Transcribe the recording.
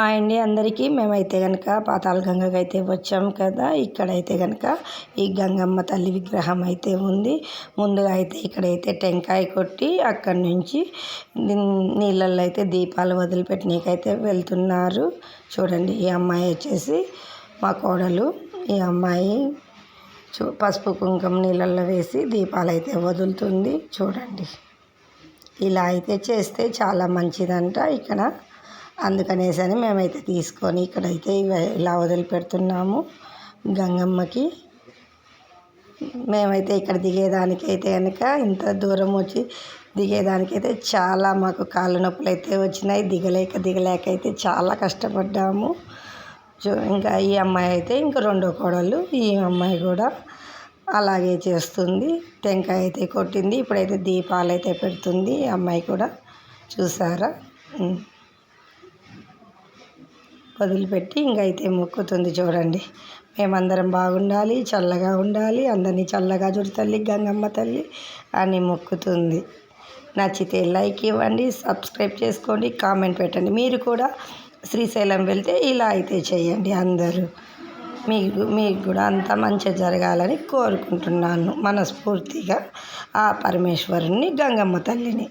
Hi అండి అందరికీ. మేమైతే కనుక పాతాళ గంగకి అయితే వచ్చాం కదా ఇక్కడైతే కనుక ఈ గంగమ్మ తల్లి విగ్రహం అయితే ఉంది. ముందుగా అయితే ఇక్కడైతే టెంకాయ కొట్టి అక్కడి నుంచి నీళ్ళల్లో అయితే దీపాలు వదిలిపెట్టినకైతే వెళ్తున్నారు. చూడండి ఈ అమ్మాయి వచ్చేసి మా కోడలు ఈ అమ్మాయి చూ పసుపు కుంకుమ నీళ్ళల్లో వేసి దీపాలు అయితే వదులుతుంది. చూడండి. ఇలా అయితే చేస్తే చాలా మంచిదంట. ఇక్కడ అందుకనేసి అని మేమైతే తీసుకొని ఇక్కడైతే ఇలా వదిలిపెడుతున్నాము గంగమ్మకి. మేమైతే ఇక్కడ దిగేదానికైతే కనుక ఇంత దూరం వచ్చి దిగేదానికైతే చాలా మాకు కాళ్ళ నొప్పులు అయితే వచ్చినాయి. దిగలేక దిగలేక అయితే చాలా కష్టపడ్డాము. ఇంకా ఈ అమ్మాయి అయితే ఇంకా రెండో కోడలు ఈ అమ్మాయి కూడా అలాగే చేస్తుంది. టెంకాయ అయితే కొట్టింది. ఇప్పుడైతే దీపాలు అయితే పెడుతుంది. ఈ అమ్మాయి కూడా చూసారా? వదిలిపెట్టి ఇంకైతే మొక్కుతుంది చూడండి. మేమందరం బాగుండాలి చల్లగా ఉండాలి అందరినీ చల్లగా చూడు తల్లి గంగమ్మ తల్లి అని మొక్కుతుంది. నచ్చితే లైక్ ఇవ్వండి సబ్స్క్రైబ్ చేసుకోండి కామెంట్ పెట్టండి. మీరు కూడా శ్రీశైలం వెళ్తే ఇలా అయితే చేయండి అందరూ. మీకు మీకు కూడా అంత మంచి జరగాలని కోరుకుంటున్నాను మనస్ఫూర్తిగా ఆ పరమేశ్వరుని గంగమ్మ తల్లిని.